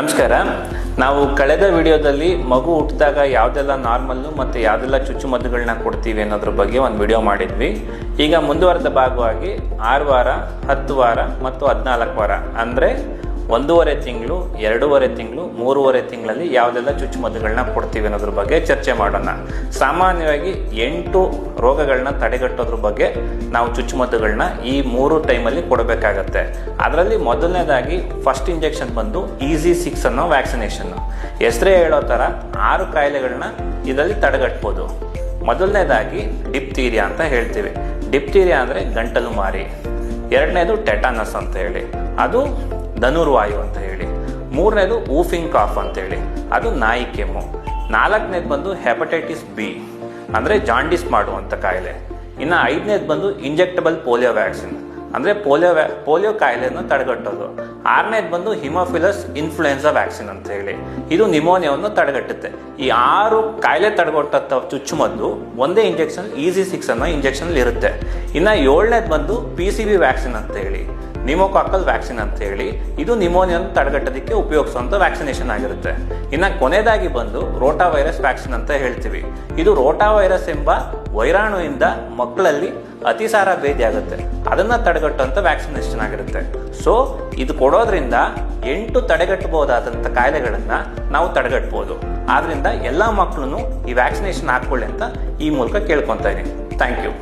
ನಮಸ್ಕಾರ. ನಾವು ಕಳೆದ ವಿಡಿಯೋದಲ್ಲಿ ಮಗು ಹುಟ್ಟಿದಾಗ ಯಾವುದೆಲ್ಲ ನಾರ್ಮಲ್ಲು ಮತ್ತು ಯಾವುದೆಲ್ಲ ಚುಚ್ಚುಮದ್ದುಗಳನ್ನ ಕೊಡ್ತೀವಿ ಅನ್ನೋದ್ರ ಬಗ್ಗೆ ಒಂದು ವಿಡಿಯೋ ಮಾಡಿದ್ವಿ. ಈಗ ಮುಂದುವರೆದ ಭಾಗವಾಗಿ ಆರು ವಾರ, ಹತ್ತು ವಾರ ಮತ್ತು ಹದಿನಾಲ್ಕು ವಾರ. ಅಂದರೆ ಒಂದೂವರೆ ತಿಂಗಳು, ಎರಡೂವರೆ ತಿಂಗಳು, ಮೂರುವರೆ ತಿಂಗಳಲ್ಲಿ ಯಾವುದೆಲ್ಲ ಚುಚ್ಚುಮದ್ದುಗಳನ್ನ ಕೊಡ್ತೀವಿ ಅನ್ನೋದ್ರ ಬಗ್ಗೆ ಚರ್ಚೆ ಮಾಡೋಣ. ಸಾಮಾನ್ಯವಾಗಿ ಎಂಟು ರೋಗಗಳನ್ನ ತಡೆಗಟ್ಟೋದ್ರ ಬಗ್ಗೆ ನಾವು ಚುಚ್ಚುಮದ್ದುಗಳನ್ನ ಈ ಮೂರು ಟೈಮಲ್ಲಿ ಕೊಡಬೇಕಾಗತ್ತೆ. ಅದರಲ್ಲಿ ಮೊದಲನೇದಾಗಿ ಫಸ್ಟ್ ಇಂಜೆಕ್ಷನ್ ಬಂದು ಈಸಿ ಸಿಕ್ಸ್ ಅನ್ನೋ ವ್ಯಾಕ್ಸಿನೇಷನ್ ಹೆಸರೇ ಹೇಳೋ ಥರ ಆರು ಕಾಯಿಲೆಗಳನ್ನ ಇದರಲ್ಲಿ ತಡೆಗಟ್ಬೋದು. ಮೊದಲನೇದಾಗಿ ಡಿಪ್ತೀರಿಯಾ ಅಂತ ಹೇಳ್ತೀವಿ. ಡಿಪ್ತೀರಿಯಾ ಅಂದರೆ ಗಂಟಲು ಮಾರಿ. ಎರಡನೇದು ಟೆಟಾನಸ್ ಅಂತ ಹೇಳಿ. ಅದು ಧನುರ್ವಾಯು ಅಂತ ಹೇಳಿ. ಮೂರನೇದು ಊಫಿಂಗ್ ಕಾಫ್ ಅಂತ ಹೇಳಿ. ಅದು ನಾಯಿ ಕೆಮ್ಮು. ನಾಲ್ಕನೇದು ಬಂದು ಹೆಪಟೈಟಿಸ್ ಬಿ. ಅಂದರೆ ಜಾಂಡಿಸ್ ಮಾಡುವಂಥ ಕಾಯಿಲೆ. ಇನ್ನು ಐದನೇದು ಬಂದು ಇಂಜೆಕ್ಟಬಲ್ ಪೋಲಿಯೋ ವ್ಯಾಕ್ಸಿನ್. ಅಂದರೆ ಪೋಲಿಯೋ ವ್ಯಾ, ಪೋಲಿಯೋ ಕಾಯಿಲೆಯನ್ನು ತಡೆಗಟ್ಟೋದು. ಆರನೇದು ಬಂದು ಹಿಮೋಫಿಲಸ್ ಇನ್ಫ್ಲುಯೆನ್ಸಾ ವ್ಯಾಕ್ಸಿನ್ ಅಂತ ಹೇಳಿ. ಇದು ನಿಮೋನಿಯಾವನ್ನು ತಡೆಗಟ್ಟುತ್ತೆ. ಈ ಆರು ಕಾಯಿಲೆ ತಡೆಗಟ್ಟಂಥ ಚುಚ್ಚುಮದ್ದು ಒಂದೇ ಇಂಜೆಕ್ಷನ್, ಈಸಿ ಸಿಕ್ಸ್ ಅನ್ನೋ ಇಂಜೆಕ್ಷನ್ ಇರುತ್ತೆ ಇನ್ನು ಏಳನೇದು ಬಂದು ಪಿ ಸಿ ಬಿ ವ್ಯಾಕ್ಸಿನ್ ಅಂತ ಹೇಳಿ. ನಿಮೋಕಾಕಲ್ ವ್ಯಾಕ್ಸಿನ್ ಅಂತ ಹೇಳಿ, ಇದು ನಿಮೋನಿಯನ್ ತಡೆಗಟ್ಟೋದಕ್ಕೆ ಉಪಯೋಗಿಸುವಂತ ವ್ಯಾಕ್ಸಿನೇಷನ್ ಆಗಿರುತ್ತೆ. ಇನ್ನು ಕೊನೆಯದಾಗಿ ಬಂದು ರೋಟಾ ವೈರಸ್ ವ್ಯಾಕ್ಸಿನ್ ಅಂತ ಹೇಳ್ತೀವಿ. ಇದು ರೋಟಾ ವೈರಸ್ ಎಂಬ ವೈರಾಣುವಿಂದ ಮಕ್ಕಳಲ್ಲಿ ಅತಿಸಾರ ಭೇದಿ ಆಗುತ್ತೆ. ಅದನ್ನ ತಡೆಗಟ್ಟುವಂತ ವ್ಯಾಕ್ಸಿನೇಷನ್ ಆಗಿರುತ್ತೆ. ಸೊ ಇದು ಕೊಡೋದ್ರಿಂದ ಎಂಟು ತಡೆಗಟ್ಟಬಹುದಾದಂತ ಕಾಯಿಲೆಗಳನ್ನ ನಾವು ತಡೆಗಟ್ಟಬಹುದು ಆದ್ರಿಂದ ಎಲ್ಲ ಮಕ್ಕಳು ಈ ವ್ಯಾಕ್ಸಿನೇಷನ್ ಹಾಕೊಳ್ಳಿ ಅಂತ ಈ ಮೂಲಕ ಕೇಳ್ಕೊತಾ ಇದೀನಿ. Thank you